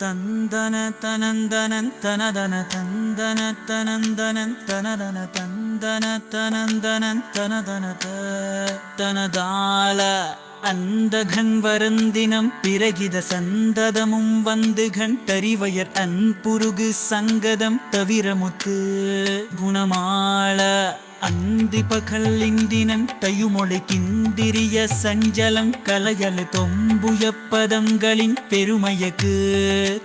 தந்தன தனந்தனன் தனதன தந்தன தனந்தனன் தனதன தந்தன தனந்தனன் தனதன தனதால அந்த கண் வருந்தினம் பிறகித சந்ததமும் வந்து கண் தறிவயர் அன்புருகு சங்கதம் தவிரமுத்து குணமாள அந்தி பகல் இந்தினன் கிந்திரிய சஞ்சலம் கலையலு தொம்புய பதங்களின் பெருமையக்கு.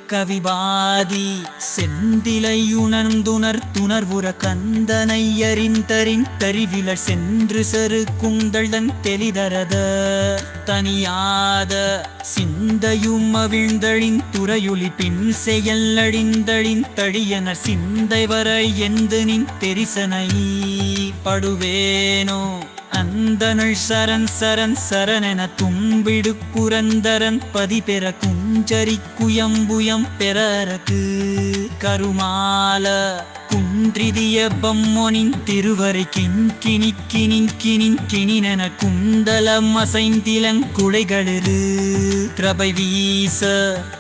கவிபாதி செந்திலையுணர்ந்துணர் துணர்வுற கந்தனை அறிந்தரின் தறிவில சென்று சரு குந்தளன் தெளிதரத. தனியாத சிந்தையும் அவிழ்ந்தழின் துறையொளி பின் செயல் அழிந்தழின் தழியனர் சிந்தை வர எந்து நின் தெரிசனை. படுவேனோ அந்தனள் சரண் சரண் சரணென தும்பிடு புரந்தரன் பதிபெற குஞ்சரி குயம்புயம் பெறரக்கு கருமால குன்றிதிய பம்மொனின் திருவரை கிண்கிணி கிணின் கிணின் கிணினென குந்தலம் அசைந்திலங் குழைகளிரு. கிரபை வீச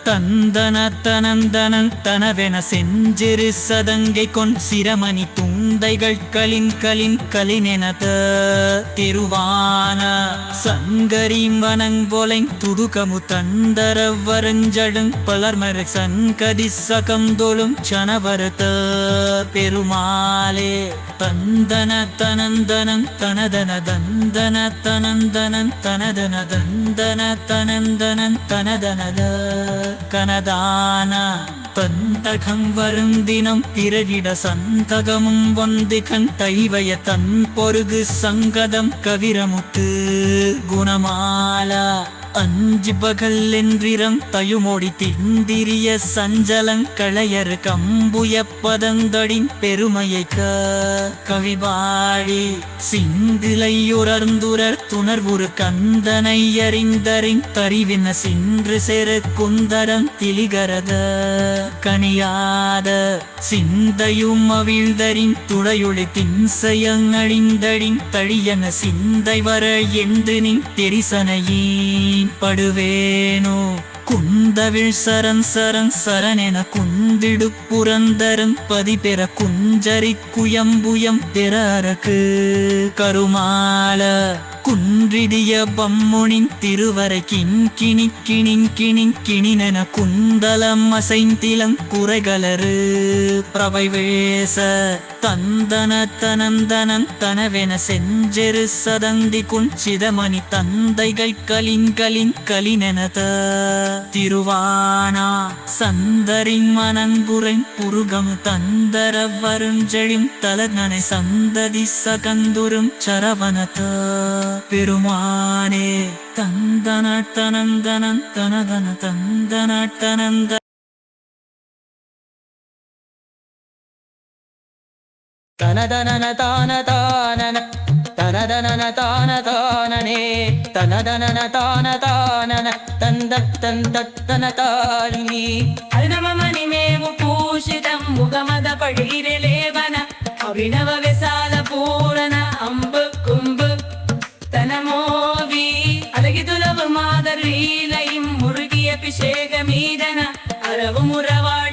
தந்தன தனந்தனன் தனவென செஞ்செரு சதங்கை கொன் சிரமணி துந்தைகள் கலின் கலின் கலினெனத. திருவான சங்கரீம் வனங்கொலை துடுகமு தந்தர வரஞ்சடுங் பலர்மர சங்கதி சகந்தொழும் சனவரத. பெருமாளே தந்தன தனந்தனம் தனதன தந்தன தனந்தனன் தனதன தந்தன தனந்தனன் தனதனத. கனதான தந்தகம் வருந்தினம் பிறவிட சந்தகமும் வந்து கண் தைவய தன் பொருகு சங்கதம் கவிரமுத்து குணமாலா. அஞ்சு பகல் என்றிரம் தயுமொடி திந்திரிய சஞ்சலங்களையர் கம்புய பதந்தடின் பெருமையை கவிபாழி சிந்திலையுறர்ந்துரர் துணர்வுரு கந்தனை அறிந்தறின் தறிவின சின்று செரு குந்தரம் திலிகரத கனியாத சிந்தையும் அவிழ்தரின் துடையொளி தின்சயங் தழியன சிந்தை வர என்று நின் தெரிசனையே படுவேனோ குந்தவிழ் சரண் சரண் சரணென குந்திடு புரந்தரன் பதிபெற குஞ்சரி குயம்புயம் பெறரக்கு கருமால. குன்றிடிய பம்முனின் திருவரை கிண்கிணி கிணிங்கிணிங் கிணினென குந்தலம் அசைந்திலம் குறைகளரு பிரபைவேச தந்தன தனந்தனன் தனவென செஞ்செரு சதந்தி குஞ்சிதமணி தந்தைகள் கலின் கலின் கலினெனத. திருவானா சந்தரின் மனங்குறைன் புருகம் தந்தர வருஞ்செழிம் தலர்நனை சந்ததி சகந்துரும் சரவணத பெருமானே தந்தனத்தனந்தனன் தனதன தந்தனத்தனந்த தனதன தான தான தனதனன தான தானனே தனதனன தான தாನನ ತಂದ ತಂದನ ತಾರಿಣಿ ಅರ್ಣವ ಮಣಿಮೇವು பூஷிதம் முகமத படுகிறலேவன அபிநவ விசால பூரண அம்பு கும்பு தனமோவி அழகிதுலவு மாதரீலையும் முருகிய அபிஷேக மீதன அரவு முறவாழ்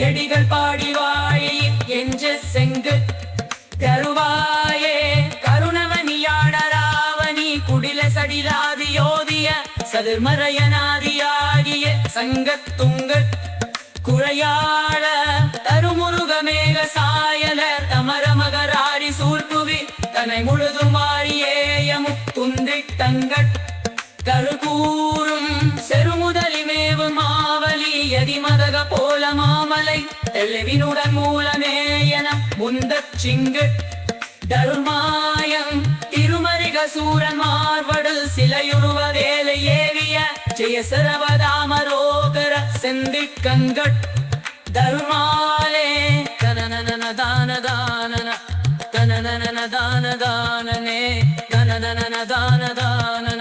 கையடிகள் பாடிவாய் என்று செங்கு தருவாயே. கருணவனியாடராவணி குடில சடிலாதி யோதிய சதுர்மறையனாதியாகிய சங்கத்துங்க குழையாழ தருமுருகமேக சாயலர் தமர மகராரி சூழ்புவி தன்னை முழுதும் வாரியேயமு தங்கள் தங்கட் செருமுதலி மேவு மாவலி எதிமதக போல மாமலை தெளிவினுடன் மூலமே என முந்தச் சிங்கு. தருமாயம் திருமரிக சூரன் மார்வடல் சிலையுருவ வேலை ஏவிய ஜெய சரவதாமரோகர செந்தி தருமாலே தனனன தான தானன தனனன தான தானனே தனனன தான தானன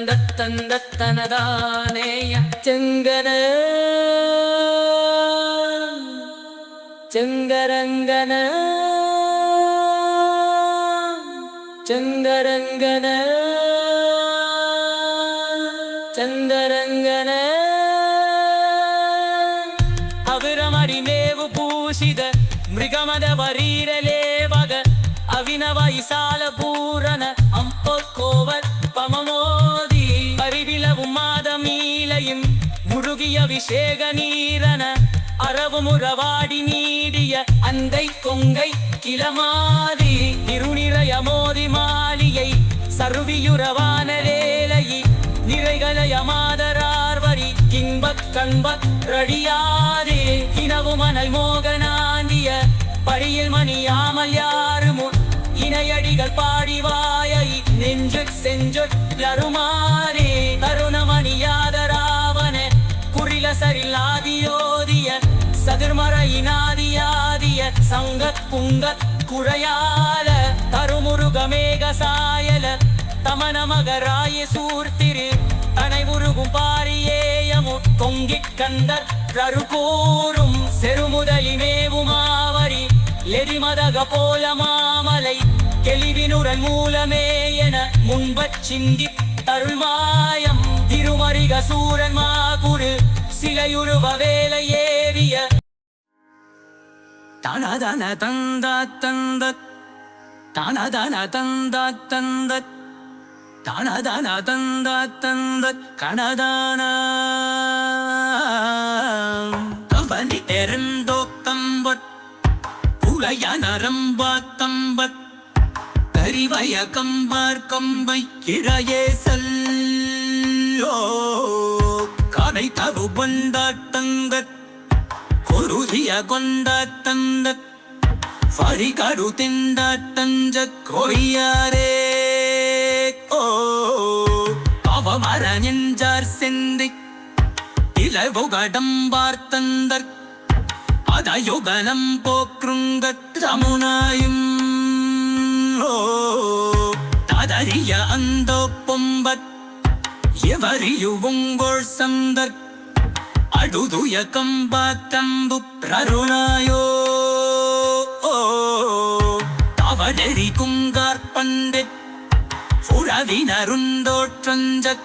தந்த தந்த தனதானேய செங்கன. செங்கரங்கன. செங்கரங்கன. அபிஷேக நீரன அரவு முறவாடி நீடிய அந்தை கொங்கை கிளமாதி இருநிறைய மோதி மாளிகை சருவியுறவான வேலையை நிறைகளைய மாதரார்வரி இன்பக் கண்பக் ரடியாதே இனவு மணல் மோகனாந்திய பழியில் மணியாமல் யாருமோ இணையடிகள் பாடிவாயை நெஞ்சு செஞ்சு லருமாறே தருணமணியாதராவன குறிலசரில் ஆதியோதிய சதுர்மறையினாதியாதிய சங்க குங்க குழையால தருமுருகமேக சாயல தமன சூர்த்திரு தனை உருகும் பாரியேயமு தொங்கிக் கந்தர் ரருகூரும் செருமுதலி மேவுமாவரி எரிமதக போல மாமலை கெளிவினுரன் மூலமே என முன்பச் சிந்தி தருள்மாயம் திருமறிக சூரன் மாகுரு சிலையுருவ வேலை ஏறிய தனதன தந்த தந்த. தனதன தந்த தந்த. தனதன தந்த தந்த. கணதான கம்பனி எருந்தோ கம்பத் புலைய நரம்பா நரம்பாத்தம்பத் கரிவய கம்பார் கம்பை கிரையே செல்லோ. கதை தரு பந்தாட்டங்கத் குருதிய கொண்டாட்டந்தத் ஃபரிகரு திண்டாட்டஞ்ச கொய்யாரே. ஓ அவமர நெஞ்சார் செந்தி இளவுகடம்பார்த்தந்தர் அதயுகனம் போக்ருங்கத் தமுனாயும். ஓ ததறிய அந்த பொம்பத் எவரியுவுங்கோள் சந்தர் அடுதுய கம்பாத்தம்பு பிரருணாயோ. தவடெறி குங்கார் பண்டித் உறவினருந்தோற்றஞ்ச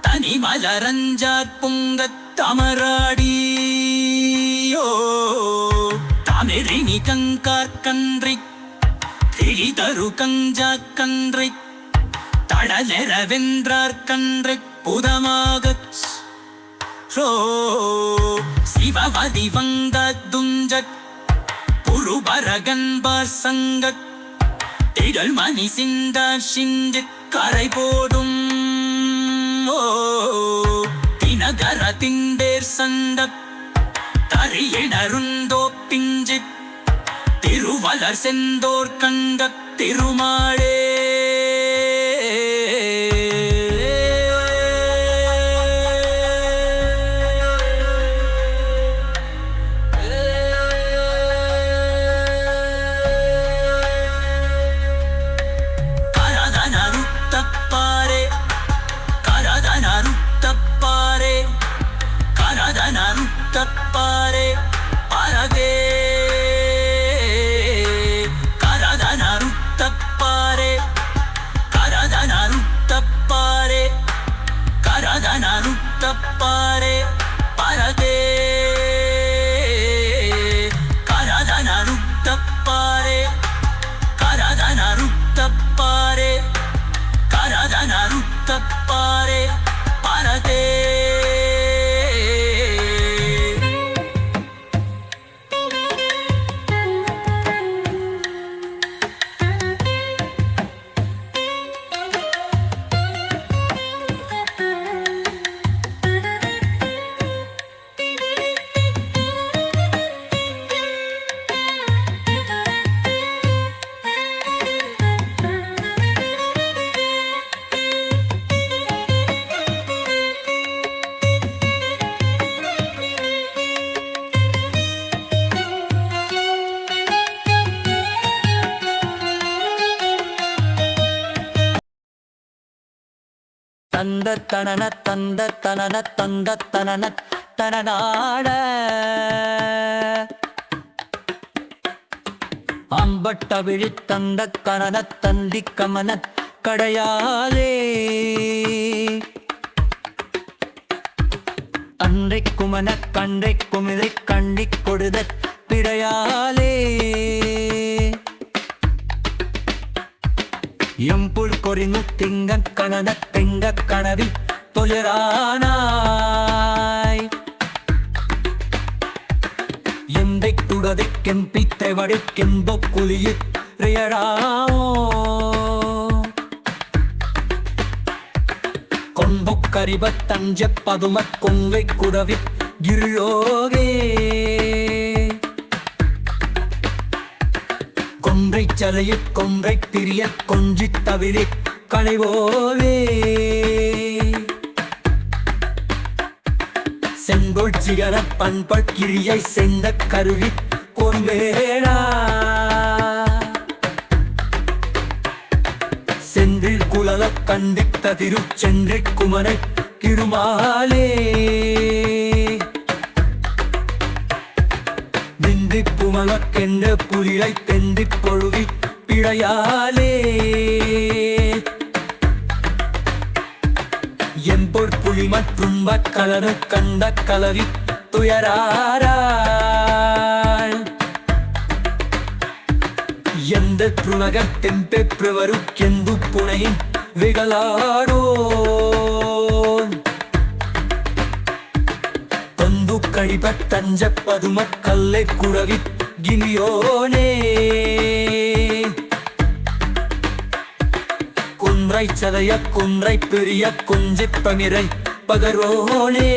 தனி மலரஞ்சார் புங்கத் தமராடியோ. தமிழினி கங்கார் கன்றி திரிதரு கஞ்சா கன்றை தடலெறவென்றார் கன்றை புதமாகச் ோ சிவவதி வந்த துஞ்சக் புருபரகன்பார் சங்கக் திடல் மணி சிந்தார் சிந்து கரை போடும் ஓ தினகர திண்டேர் சந்த தரியணருந்தோ பிஞ்சு திருவலர் செந்தோர் கண்ட திருமாளே தந்த தனன தந்த தனன தந்த தனன தனநாட அம்பட்ட விழி தந்த கனன தந்தி கமன கடையாதே. அன்றை குமன கண்டை குமிதை கண்டி கொடுத பிழையாலே எம்புள் கொறினு திங்க கணன திங்க கனவில் தொழிலானாய் எந்தை குடதை கெம்பித்தை வடி கெம்ப குலியில் கொன்றை சலையில் கொன்றை திரிய கொஞ்சி தவிரி களைவோவே செங்கோல் சிகர பண்பட் கிரியை செந்த கருவி கொன்வேடா. சென்றில் குலல கண்டித்த திரு சென்றை குமரை கிருமாலே. உமமக்கென்ற புதிரை பெந்திப் பொழுவி பிழையாலே. எம்பொற் புலி மற்றும்ப கலரு கண்ட கலவி துயராராள். எந்த துணகத்தின் பெற்றவரு கெந்து புனையின் விகலாரோ. கழிப தஞ்ச பதுமக்கல்லை குழவி கிலியோனே குன்றை சதைய குன்றை பெரிய குஞ்சி பனிரை பகரோனே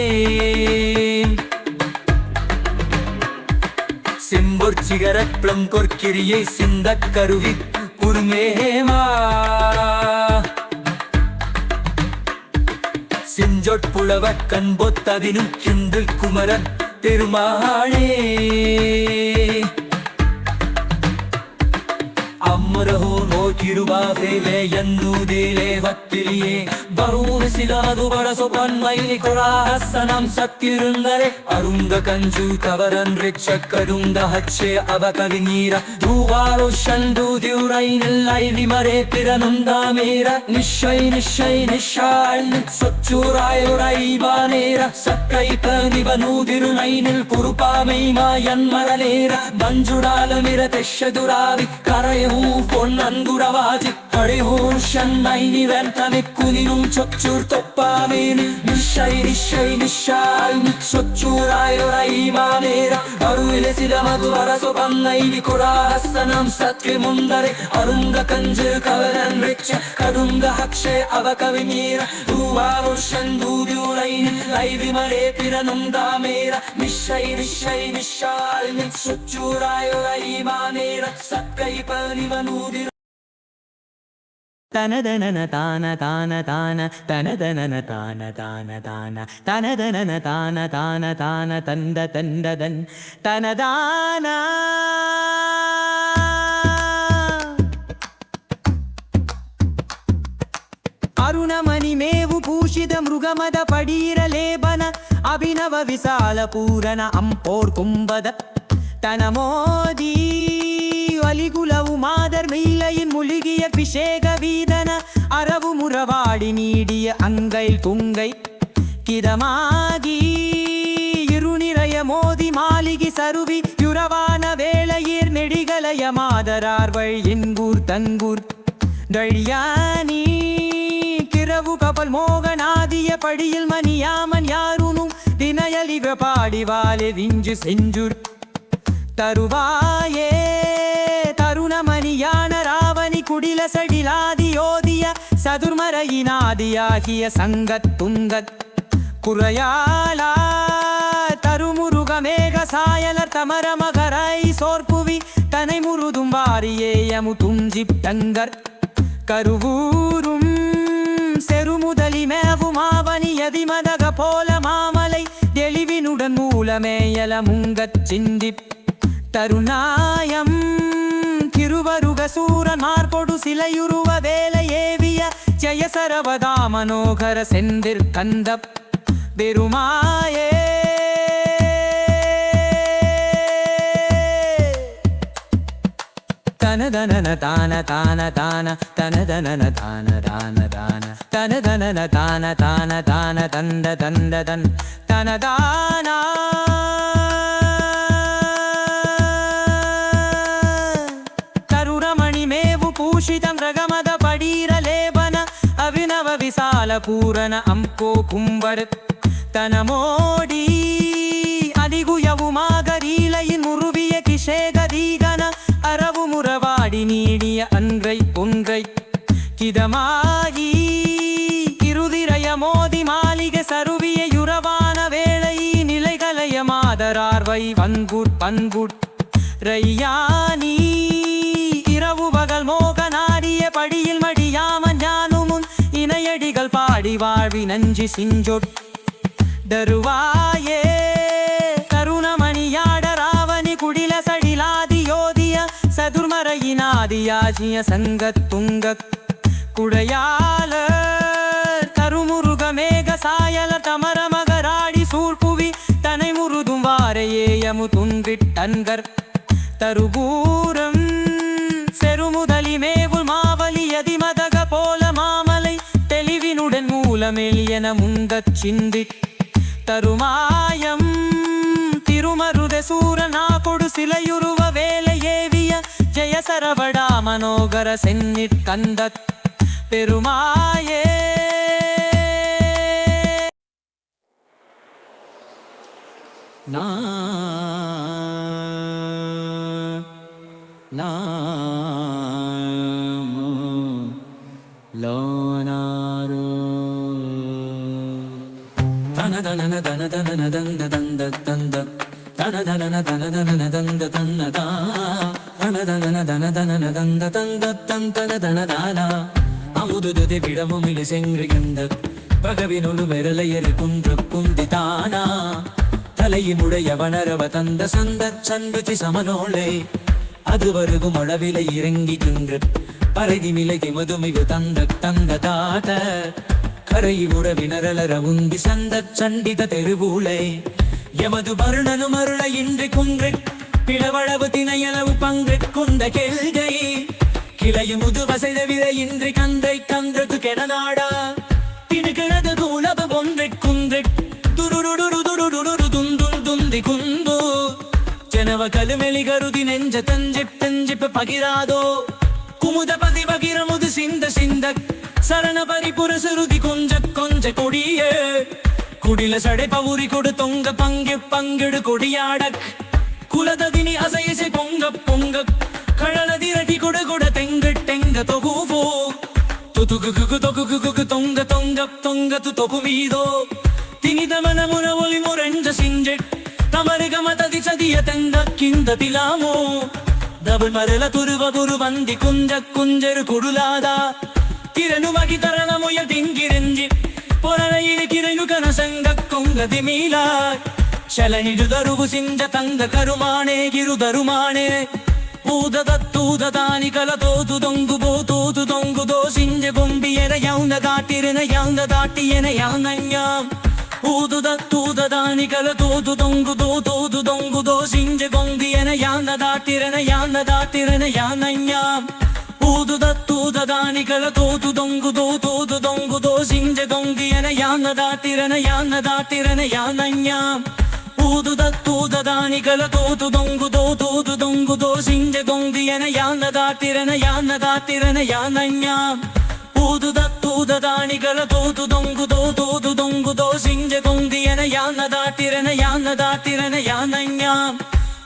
செம்பொற் சிகர பிளம் கொற்கிரியை சிந்த கருவி குருமேமா. செஞ்சொட் புலவ கண்பொத்ததினும் கிந்தில் குமரன் திருமாளே ನೋಕಿರುವಾದೇಲೆ ಎನ್ನುವುದೇಲೆ ವತ್ತಿಲಿಯೇ ಬರುಸಿಲಾದು ಬಳಸೋ ಪನ್ಮೈಲಿ ಕೊಳಾಸನಂ ಸತ್ತಿರುಂದರೆ ಅರುಂದ ಕಂಜು ಕವರನ್ ರಿಚ್ಚ ಕಡುಂದ ಹಚ್ಚೆ ಅವ ಕವಿ ನೀರ ದೂವಾರೋ ಶಂದು ದಿವ್ರೈನಿಲ್ಲೈ ವಿಮರೆ ಪಿರನುಂದ ಮೇರ ನಿಶ್ಚೈ ನಿಶ್ಚೈ ನಿಶಾಳ್ சொச்சுராயுரை வானேர சக்கை பனிவனூதிரு நைனில் குறுப்பாமை மாயன் மரலேர மஞ்சுடாலமிர தெஷதுராவி கரையூ பொன்னன்குரவாஜி യാവാതിക്കടി ഹോൻ ഷണ്ണൈനി വെന്തനെ കുനിനും ചൊച്ചൂർ തൊപ്പാമേന് നിഷൈ നിഷൈ നിഷാൽ നിച്ചൊച്ചൂറായൊരൈമാനേര അറുവിലെ സിലമതു അറസു പന്നൈനി കുറാഹസ്തനം സത്രിമുന്തരെ അരുങ്ക കഞ്ച് കവരൻ വെച്ച കടുങ്ക ഹക്ഷേ അവ കവിനീര ദൂവാറുഷൻ ദൂദ്യൂറൈനി ലൈവിമലേ പിരനുന്താമേര നിഷൈ നിഷൈ നിഷാൽ നിച്ചൊച്ചൂറായൊരൈമാനേര സക്കൈ പരിവനൂതിര தனதனன தான தான தான தனதனன தான தான தான தனதனன தான தான தான தந்த தந்ததன் தனதான. அருணமணி மேவு பூஷித மிருகமத படீரலேபன அபிநவ விசால பூரண அம்போர் கும்பத தனமோதீ. ಅಲಿಗುಲವು ಮಾದರ್ ಮೀಲೈನ್ ಮುಳುಗಿಯ ಅಭಿಷೇಕ ವೀದನ ಅರವು ಮುರವಾಡಿ ನೀಡಿಯ ಅಂಗೈ ತುಂಗೈ கிதமாகி இருநிறைய மோதி மாளிகி சருவி யுரவான வேளையீர் நெடிகளைய மாதரார்வள் என்கூர் தங்கூர் டழியானி கிரவு கபல் மோகனாதிய படியில் மணியாமன் யாருனும் தினயலிவ பாடிவாலே விஞ்சு செஞ்சூர் தருவாயே. தருணமணியான ராவணி குடில சடிலாதியோதிய சதுர்மரையினாதியாகிய சங்கத் துங்கத் குறையாளா தருமுருக மேக சாயலர் தமர மகரை சோர்புவி தனை முருதும் வாரியேயமு துஞ்சிப் தங்கர் கருவூரும் செருமுதலி மேவுமாவணி எதிமதக போல மாமலை தெளிவினுடன் மூலமேயல முங்கச் சிந்திப் தருணாயம் திருவருக சூரன் மார்பொடு சிலையுருவ வேலை ஏவிய ஜெய சரவதா மனோகர செந்திர் கந்த பெருமாயே தனதனன தான தான தான தனதனன தான தான தான தனதனன தான தான தான தந்த தந்த தன் தனதானா ಮೇವು ಪೂಷಿತ ಮೃಗಮದ ಪಡೀರ ಲೇಪನ ಅಭಿನವ ವಿಶಾಲ ಪೂರನ ಅಂಕೋ ಕುಂಬರ್ ತನ ಮೋಡಿ ಅದಿಗುಯವು ಮಾಗರೀಲಯಿನ್ ಮುರುವಿಯ ಕಿಶೇಗದೀಗನ ಅರವು ಮುರವಾಡಿ ನೀಡಿಯ ಅನ್ಗೈ பொன்றை கிதமாகி இருதிரய மோதி மாளிகை சருவிய யுரவான வேளை நிலைகளைய மாதரார்வை வன்புட் பண்புட் ரையானி இரவு பகல் மோகனாடிய அடிவாழ்வி நஞ்சி சிஞ்சொட். தருவாயே கருணமணியாடராவணி குடில சடிலாதியோதிய சதுர்மரையினாதியாஜிய சங்கத் துங்க குடையால கருமுருக மேக சாயல தமர மகராடி சூழ்புவி தனை முருதும் வாரையேயமு துன்பிட்டன்கர் தருபூரம் செருமுதலி மேவுல் மாவலி அதிமதக போல மாம அறிவினுடன் தெளிவினுடன் மூலமெளியன முங்கச் சிந்தி. தருமாயம் திருமருத சூரனா கொடு சிலையுருவ வேலை ஏவிய ஜெய சரவடா மனோகர சென்னிற் கந்தத் பெருமாயே. தனதனன தனதனன தந்த தந்த தந்த தனதனன தனதனன தந்த தன்னதா தனதனன தனதனன தந்த தந்த தந்தன தனதானா அமுதுததி விடமுமிழு செங்குகின்ற பகவினொழு விரலையரு குன்ற குந்திதானா தலையினுடைய வனரவ தந்த சந்த சந்துச்சி சமனோளை அது வருகும் அளவிலை இறங்கிக்கின்ற பரதி மிளகி மதுமிகு தந்த தந்த தாத கரை உறவினரலர உந்தி சந்த சண்டித தெருவூளை எமது வருணனு மருள இன்றி குன்று பிளவளவு திணையளவு பங்கு குந்த கெல்கை கிளையு முது வசைத விரை இன்றி கந்தை கந்தது கெடநாடா திணுகிழது தூளவு ஒன்றை குன்று துருடுடு துருடுடு துந்தும் துந்தி குந்து ಜನವ ಕಲುಮೆಲಿ ಗರುದಿ ನೆಂಜ ತಂಜಿಪ್ ತಂಜಿಪ್ ಪಗಿರಾದೋ குமுத பதிவகிரமுது சிந்த சிந்த சரண பரிபுர சுருதி கொஞ்ச கொஞ்ச கொடிய. குடில சடை பவுரி கொடு தொங்க பங்கு பங்கிடு கொடியாடக். குலததினி அசைசை பொங்க பொங்க கழலதிரடி கொடு கொட தெங்கு டெங்க தொகுவோ. துதுகு தொகுகு தொங்க தொங்க தொங்க து தொகு மீதோ. தினிதமன முற ஒளி முரெஞ்ச சிஞ்செட் தமருக மததி சதிய தெந்த கிந்த திலாமோ. ദബുമരല തുരുവ തുരുവന്തി കുഞ്ച കുഞ്ചൊരു കുടുലാത കിരണുമകി തരണമുയ തിങ്കിരഞ്ചി പൊറണയിലെ കിരയു കനസംഗ കുങ്കതിമീലായ് ശലനിരുതരുവു സിഞ്ച തങ്ക കരുമാണേ കിരുതരുമാണേ ൂതതൂതതാനി കലതോതു തൊങ്കു പോ തോതു തൊങ്കു ദോസിഞ്ച കൊമ്പിയന യൗന്ന കാട്ടിരന യൗന്ന താട്ടിയന യൗനഞ്ഞാം ತೋತು ದೊಂಗು ಬೋ ತೋತು ದೊಂಗು ದೋ ಸಿಂಜ ಗೊಂಬಿಯನ ಯಾವ್ನ ದಾಟಿರನ ಯಾವ್ನ ದಾಟಿಯನ ಯಾವ್ನಯ್ಯಾಂ ಊದುದ ತೂದದಾನಿ ಕಲ ತೋತು ದೊಂಗು ದೋ ತೋತು ದೊಂಗು ದೋ ಸಿಂಜ ಗೊಂಬಿಯನ ಯಾವ್ನ ದಾಟಿರನ ಯಾವ್ನ ದಾಟಿರನ ಯಾವ್ನಯ್ಯಾಂ ಊದುದ ತೂದದಾನಿ ಕಲ ತೋತು ದೊಂಗು ದೋ ತೋತು ದೊಂಗು ದೋ ಸಿಂಜ ಗೊಂಗಿಯನ ಯಾವ್ನ ದಾಟಿರನ ಯಾವ್ನ ದಾಟಿರನ ಯಾವ್ನಯ್ಯಾಂ ಊದುದ ತೂದದಾನಿಗಳ ತೋತು ದೊಂಗು ದೋ ತೋದು ದೊಂಗು ದೋ ಸಿಂಜ ಗೊಂದಿಯನ ಯಾನ ದಾಟಿರನ ಯಾನ ದಾಟಿರನ ಯಾನನ್ಯ ಊದುದ ತೂದದಾನಿಗಳ ತೋತು ದೊಂಗು ದೋ ತೋದು ದೊಂಗು ದೋ ಸಿಂಜ ಗೊಂದಿಯನ ಯಾನ ದಾಟಿರನ ಯಾನ ದಾಟಿರನ ಯಾನನ್ಯ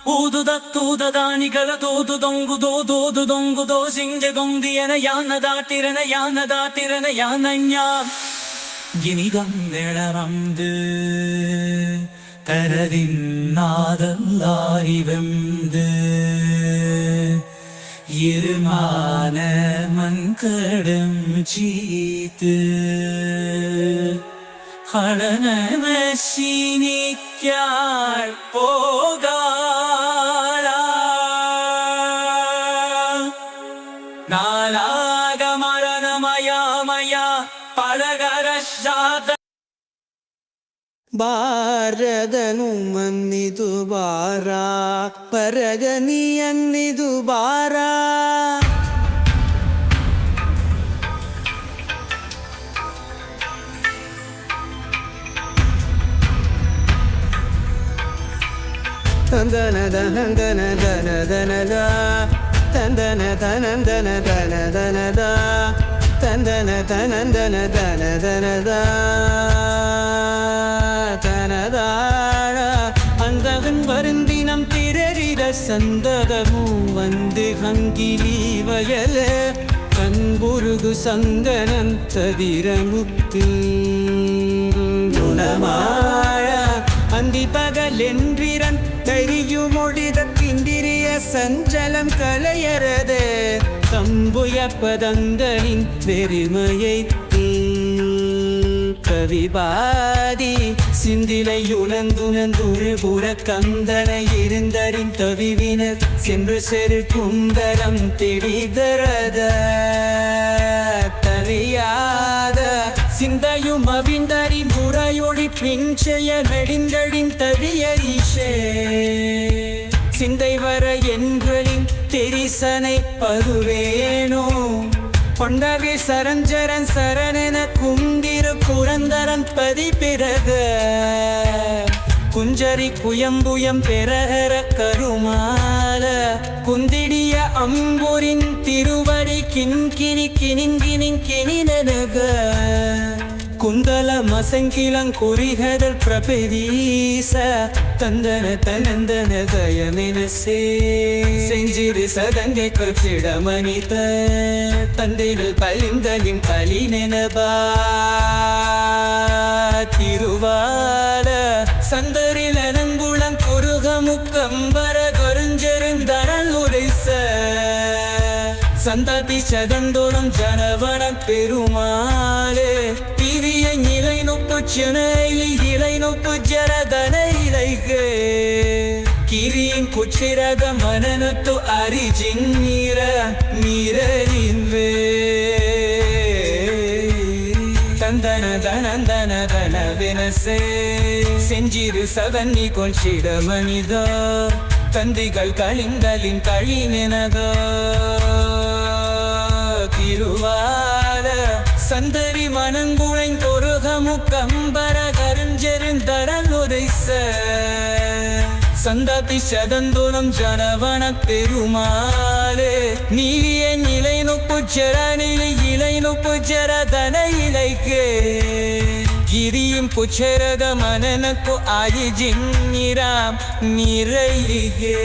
ಊದುದ ತೂದದಾನಿಗಳ ತೋತು ದೊಂಗು ದೋ ತೋದು ದೊಂಗು ದೋ ಸಿಂಜ ಗೊಂದಿಯನ ಯಾನ ದಾಟಿರನ ಯಾನ ದಾಟಿರನ ಯಾನನ್ಯ இனிதம் நிழவந்து கரதின் நாதல்லாரி வெந்து இருமான மங்கடம் சீத்து ഹളനശീനിക്കാൻ പോകാല. നാലാകമരണമയാമയ പഴകരശാത ഭാരതನು ಮನ್ನಿದು ಬಾರ ಪರಗನಿಯನ್ನಿದು ಬಾರಾ தந்தன தனந்தன தன தனதா தந்தன தனந்தன தன தனதா தந்தன தனந்தன தன தனதா தனதாழ அந்தகன் வருந்தினம் திரறிட சந்ததமும் வந்து கங்கிலி வயல கண்புருகு சந்தனம் தவிர முத்து குணமாழ அந்தி பகல் என்றிரன் பகலென்றிரன் தெரியுமொழித கிந்திரிய சஞ்சலம் கலையறது. தம்புய பதங்களின் பெருமையை கவிபாதி சிந்திலை உணர்ந்துணர்ந்துரு புற கந்தனை இருந்தரின் தவிவினர் சென்று செரு குந்தரம் திடிதரத தறியாத சிந்தையும் அவிந்தரி நிஞ்சய பிஞ்செய நெடிந்தழின் சிந்தை வர என்றலின் தெரிசனை பருவேனோ கொண்டவே சரஞ்சரன் சரணென குந்திரு புரந்தரன் பதி பிறக குஞ்சரி குயம்புயம் பெறகர கருமால. குந்திடிய அம்புரின் திருவடி கிண்கிணி கிணிங்கினின் கிணினக குந்தல மசங்கிலங்குறிகதல் பிரபதீச தந்தன தனந்தன தயமெனசே செஞ்சிரு சதங்கை கற்றிட மனித தந்திரு பலிந்தலின் பலி நெனபா திருவால சந்தரில் அனங்குளம் குருகமுக்கம்பர கருஞ்செருந்தரல் உரைச சந்ததி சதந்தோறும் ஜனவனம் பெருமாளே என் இலை நொப்பு சென்னையில் இலை நொப்பு ஜரதன இலைகு கிரியின் குச்சிரக மனநத்து அரிஜின் நீர நீரின்வே தந்தன தனந்தன தன வினசே. செஞ்சிரு சதன்னி கொள்சிட மனிதா தந்திகள் கழிந்தலின் கழினதோ திருவால சந்தரி மனங்குழை பொருகமு கம்பர கருஞ்செருந்தரல் உரைச சந்ததி ஜனவன பெருமாளே நீவிய நிலை நொப்பு ஜரனிலை இலை நொப்பு ஜரதன இலைக்கு. கிரியும் புச்சரத மனனக்கு ஆயி ஜின்னிராம் நிறையே